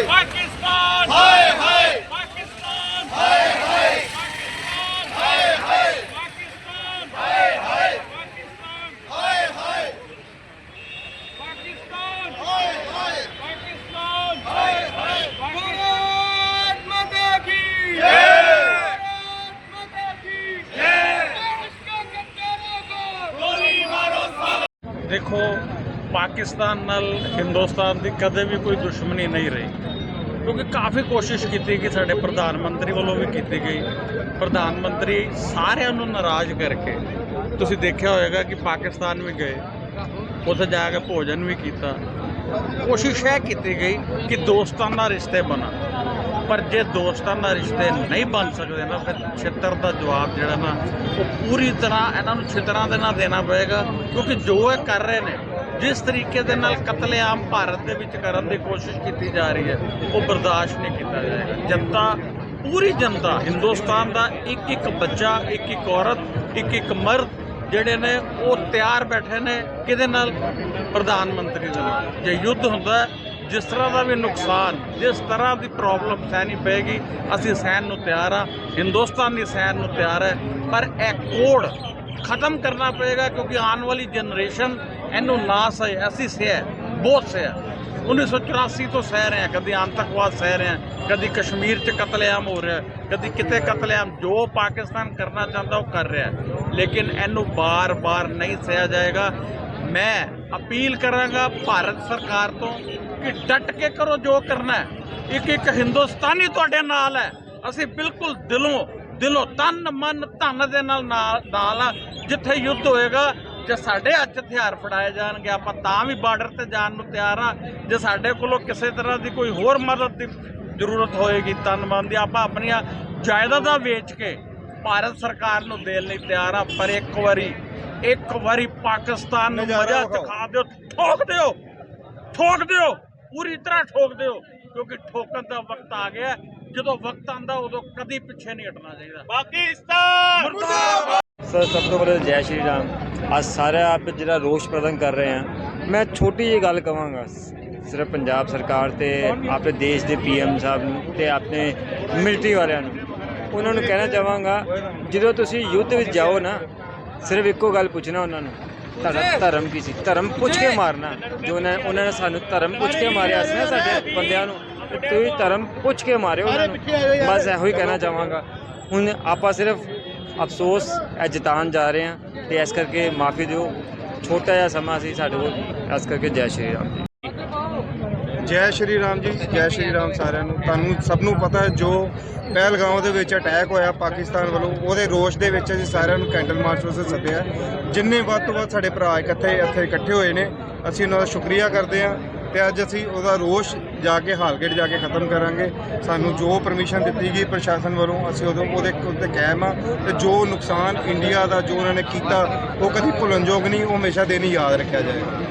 ਪਾਕਿਸਤਾਨ ਹਾਏ ਹਾਏ ਪਾਕਿਸਤਾਨ ਹਾਏ ਹਾਏ ਪਾਕਿਸਤਾਨ ਹਾਏ ਹਾਏ ਪਾਕਿਸਤਾਨ ਹਾਏ ਹਾਏ ਪਾਕਿਸਤਾਨ ਹਾਏ ਹਾਏ ਪਾਕਿਸਤਾਨ ਹਾਏ ਹਾਏ ਪਾਕਿਸਤਾਨ ਹਾਏ ਹਾਏ ਭਾਰਤ ਮਾਤਾ ਕੀ ਜੈ ਭਾਰਤ ਮਾਤਾ ਕੀ ਜੈ ਉਸਕਾ ਗੱਦਾਰਾਂ ਕੋ ਗੋਲੀ ਮਾਰੋ ਦੇਖੋ ਪਾਕਿਸਤਾਨ ਨਾਲ ਹਿੰਦੁਸਤਾਨ ਦੀ ਕਦੇ ਵੀ ਕੋਈ ਦੁਸ਼ਮਣੀ ਨਹੀਂ ਰਹੀ। ਕਿਉਂਕਿ ਕਾਫੀ ਕੋਸ਼ਿਸ਼ ਕੀਤੀ ਕਿ ਸਾਡੇ ਪ੍ਰਧਾਨ ਮੰਤਰੀ ਵੱਲੋਂ ਵੀ ਕੀਤੀ ਗਈ। ਪ੍ਰਧਾਨ ਮੰਤਰੀ ਸਾਰਿਆਂ ਨੂੰ ਨਾਰਾਜ਼ ਕਰਕੇ, ਤੁਸੀਂ ਦੇਖਿਆ ਹੋਵੇਗਾ ਕਿ ਪਾਕਿਸਤਾਨ ਵੀ ਗਏ, ਉੱਥੇ ਜਾ ਕੇ ਭੋਜਨ ਵੀ ਕੀਤਾ। ਕੋਸ਼ਿਸ਼ ਇਹ ਕੀਤੀ ਗਈ ਕਿ ਦੋਸਤਾਂ ਦਾ ਰਿਸ਼ਤੇ ਬਣਨ ਪਰ ਜੇ ਦੋਸਤਾਂ ਦਾ ਰਿਸ਼ਤੇ ਨਹੀਂ ਬਣ ਸਕਦੇ ਨਾ, ਫਿਰ ਛਿੱਤਰ ਦਾ ਜਵਾਬ ਜਿਹੜਾ ਨਾ, ਉਹ ਪੂਰੀ ਤਰ੍ਹਾਂ ਇਹਨਾਂ ਨੂੰ ਛਿੱਤਰਾਂ ਦੇ ਨਾਲ ਦੇਣਾ ਪਵੇਗਾ ਕਿਉਂਕਿ ਜੋ ਇਹ ਕਰ ਰਹੇ ਨੇ ਜਿਸ ਤਰੀਕੇ ਦੇ ਨਾਲ ਕਤਲੇਆਮ ਭਾਰਤ ਦੇ ਵਿੱਚ ਕਰਨ ਦੀ ਕੋਸ਼ਿਸ਼ ਕੀਤੀ ਜਾ ਰਹੀ ਹੈ, ਉਹ ਬਰਦਾਸ਼ਤ ਨਹੀਂ ਕੀਤਾ ਜਾਏਗਾ। ਜਨਤਾ, ਪੂਰੀ ਜਨਤਾ, ਹਿੰਦੁਸਤਾਨ ਦਾ ਇੱਕ ਇੱਕ ਬੱਚਾ, ਇੱਕ ਇੱਕ ਔਰਤ, ਇੱਕ ਇੱਕ ਮਰਦ ਜਿਹੜੇ ਨੇ, ਉਹ ਤਿਆਰ ਬੈਠੇ ਨੇ ਕਿਹਦੇ ਨਾਲ? ਪ੍ਰਧਾਨ ਮੰਤਰੀ ਦੇ ਨਾਲ। ਜੇ ਯੁੱਧ ਹੁੰਦਾ ਜਿਸ ਤਰ੍ਹਾਂ ਦਾ ਵੀ ਨੁਕਸਾਨ, ਜਿਸ ਤਰ੍ਹਾਂ ਦੀ ਪ੍ਰੋਬਲਮ ਸਹਿਣੀ ਪਏਗੀ, ਅਸੀਂ ਸਹਿਣ ਨੂੰ ਤਿਆਰ ਆ ਹਿੰਦੁਸਤਾਨ ਦੀ ਸਹਿਣ ਨੂੰ ਤਿਆਰ ਹੈ। ਪਰ ਇਹ ਕੋਡ ਖਤਮ ਕਰਨਾ ਪਏਗਾ ਕਿਉਂਕਿ ਆਉਣ ਵਾਲੀ ਜਨਰੇਸ਼ਨ ਇਹਨੂੰ ਨਾ ਸਹੇ, ਅਸੀਂ ਸਹਿ ਬਹੁਤ ਸਹਿ 1984 ਤੋਂ ਸਹਿ ਰਹੇ ਹਾਂ, ਕਦੀ ਆਤੰਕਵਾਦ ਸਹਿ ਰਹੇ ਹਾਂ, ਕਦੀ ਕਸ਼ਮੀਰ 'ਚ ਕਤਲੇਆਮ ਹੋ ਰਿਹਾ ਕਦੀ ਕਿਤੇ ਕਤਲੇਆਮ ਜੋ ਪਾਕਿਸਤਾਨ ਕਰਨਾ ਚਾਹੁੰਦਾ ਉਹ ਕਰ ਰਿਹਾ ਲੇਕਿਨ ਇਹਨੂੰ ਬਾਰ-ਬਾਰ ਨਹੀਂ ਸਹਿਆ ਜਾਏਗਾ। ਮੈਂ ਅਪੀਲ ਕਰਾਂਗਾ ਭਾਰਤ ਸਰਕਾਰ ਤੋਂ ਕਿ ਡਟ ਕੇ ਕਰੋ ਜੋ ਕਰਨਾ ਹੈ। ਇੱਕ ਇੱਕ ਹਿੰਦੁਸਤਾਨੀ ਤੁਹਾਡੇ ਨਾਲ ਹੈ। ਅਸੀਂ ਬਿਲਕੁਲ ਦਿਲੋਂ ਦਿਲੋਂ ਤਨ, ਮਨ, ਧਨ ਦੇ ਨਾਲ ਨਾਲ ਨਾਲ ਆ, ਜਿੱਥੇ ਯੁੱਧ ਹੋਏਗਾ ਜੇ ਸਾਡੇ ਹੱਥ 'ਚ ਹਥਿਆਰ ਫੜਾਏ ਜਾਣਗੇ ਆਪਾਂ ਤਾਂ ਵੀ ਬਾਰਡਰ ਤੇ ਜਾਣ ਨੂੰ ਤਿਆਰ ਆ। ਜੇ ਸਾਡੇ ਕੋਲੋਂ ਕਿਸੇ ਤਰ੍ਹਾਂ ਦੀ ਕੋਈ ਹੋਰ ਮਦਦ ਦੀ ਜ਼ਰੂਰਤ ਹੋਏਗੀ ਤਨ ਮਨ ਦੀ ਆਪਾਂ ਆਪਣੀਆਂ ਜਾਇਦਾਦਾਂ ਵੇਚ ਕੇ ਭਾਰਤ ਸਰਕਾਰ ਨੂੰ ਦੇਣ ਲਈ ਤਿਆਰ ਆ ਪਰ ਇੱਕ ਵਾਰੀ ਇੱਕ ਵਾਰੀ ਪਾਕਿਸਤਾਨ ਨੂੰ ਮਜ਼ਾ ਚਖਾ ਦਿਓ ਠੋਕ ਦਿਓ ਠੋਕ ਦਿਓ ਪੂਰੀ ਤਰ੍ਹਾਂ ਠੋਕ ਦਿਓ ਕਿਉਂਕਿ ਠੋਕਣ ਦਾ ਵਕਤ ਆ ਗਿਆ। ਹੈ। ਜਦੋਂ ਵਕਤ ਆਂਦਾ ਉਦੋਂ ਕਦੀ ਪਿੱਛੇ ਨਹੀਂ ਹਟਣਾ ਚਾਹੀਦਾ। ਪਾਕਿਸਤਾਨ! ਮੁਰਦਾਬਾਦ! ਸਰ, ਸਭ ਤੋਂ ਪਹਿਲਾਂ ਜੈ ਸ਼੍ਰੀ ਰਾਮ। ਅੱਜ ਸਾਰੇ ਆਪ ਜਿਹੜਾ ਰੋਸ਼ ਪ੍ਰਦਰਸ਼ਨ ਕਰ ਰਹੇ ਆ ਮੈਂ ਛੋਟੀ ਜਿਹੀ ਗੱਲ ਕਵਾਂਗਾ। ਸਿਰਫ ਪੰਜਾਬ ਸਰਕਾਰ ਤੇ ਆਪਣੇ ਦੇਸ਼ ਦੇ ਪੀਐਮ ਸਾਹਿਬ ਨੂੰ ਤੇ ਆਪਣੇ ਮਿਲਟਰੀ ਵਾਲਿਆਂ ਨੂੰ। ਉਹਨਾਂ ਨੂੰ ਕਹਿਣਾ ਚਾਹਾਂਗਾ, ਜਦੋਂ ਤੁਸੀਂ ਯੁੱਧ ਵਿੱਚ ਜਾਓ ਨਾ, ਸਿਰਫ ਇੱਕੋ ਗੱਲ ਪੁੱਛਣਾ ਉਹਨਾਂ ਨੂੰ। ਤੁਹਾਡਾ ਧਰਮ ਕੀ ਸੀ? ਧਰਮ ਪੁੱਛ ਕੇ ਮਾਰਨਾ। ਜੋ ਉਹਨਾਂ ਉਹਨਾਂ ਨੇ ਸਾਨੂੰ ਧਰਮ ਪੁੱਛ ਕੇ ਮਾਰਿਆ ਸੀ ਨਾ ਸਾਡੇ ਬੰਦਿਆਂ ਨੂੰ ਤੁਸੀਂ ਧਰਮ ਪੁੱਛ ਕੇ ਮਾਰਿਓ ਉਹਨਾਂ ਨੂੰ। ਬਸ ਇਹੋ ਹੀ ਕਹਿਣਾ ਚਾਹਾਂਗਾ। ਹੁਣ ਆਪਾਂ ਸਿਰਫ ਅਫਸੋਸ, ਇਹ ਜਤਾਨ ਜਾ ਰਹੇ ਹਾਂ ਤੇ ਇਸ ਕਰਕੇ ਮਾਫੀ ਦਿਓ। ਛੋਟਾ ਜਿਹਾ ਸਮਾਂ ਸੀ ਸਾਡੇ ਕੋਲ, ਇਸ ਕਰਕੇ ਜੈ ਸ਼੍ਰੀ ਰਾਮ ਜੀ। ਜੈ ਸ਼੍ਰੀ ਰਾਮ ਜੀ, ਜੈ ਸ਼੍ਰੀ ਰਾਮ ਸਾਰਿਆਂ ਨੂੰ। ਤੁਹਾਨੂੰ ਸਭ ਨੂੰ ਪਤਾ ਹੈ, ਜੋ ਪਹਿਲਗਾਂਵ ਦੇ ਵਿੱਚ ਅਟੈਕ ਹੋਇਆ ਪਾਕਿਸਤਾਨ ਵੱਲੋਂ, ਉਹਦੇ ਰੋਸ਼ ਦੇ ਵਿੱਚ ਅਸੀਂ ਸਾਰਿਆਂ ਨੂੰ ਕੈਂਡਲ ਮਾਰਚ ਵਾਸਤੇ ਸੱਦਿਆ। ਜਿੰਨੇ ਵੱਧ ਤੋਂ ਵੱਧ ਸਾਡੇ ਭਰਾ ਇਕੱਠੇ, ਇੱਥੇ ਇਕੱਠੇ ਹੋਏ ਨੇ, ਅਸੀਂ ਉਹਨਾਂ ਦਾ ਸ਼ੁਕਰੀਆ ਕਰਦੇ ਹਾਂ। ਤੇ ਅੱਜ ਅਸੀਂ ਉਹਦਾ ਰੋਸ਼ ਜਾ ਕੇ, ਹਾਲਗੇਟ ਜਾ ਕੇ ਖਤਮ ਕਰਾਂਗੇ। ਸਾਨੂੰ ਜੋ ਪਰਮਿਸ਼ਨ ਦਿੱਤੀ ਗਈ ਪ੍ਰਸ਼ਾਸਨ ਵੱਲੋਂ, ਅਸੀਂ ਉਦੋਂ ਉਹਦੇ ਉੱਤੇ ਕਾਇਮ ਆ। ਤੇ ਜੋ ਨੁਕਸਾਨ ਇੰਡੀਆ ਦਾ ਜੋ ਉਹਨਾਂ ਨੇ ਕੀਤਾ, ਉਹ ਕਦੀ ਭੁੱਲਣਯੋਗ ਨਹੀਂ, ਉਹ ਹਮੇਸ਼ਾ ਦਿਨ ਹੀ ਯਾਦ ਰੱਖਿਆ ਜਾਏਗਾ।